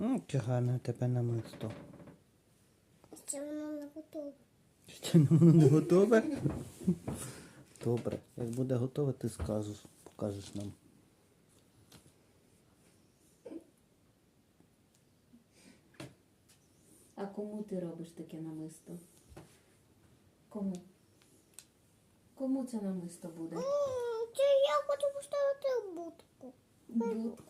М, Яке гарне тебе намисто. Ще воно не готове. Ще воно не готове? Добре, як буде готове, ти скажеш, покажеш нам. А кому ти робиш таке намисто? Кому? Кому це намисто буде? Це я хочу поставити будку. Будку.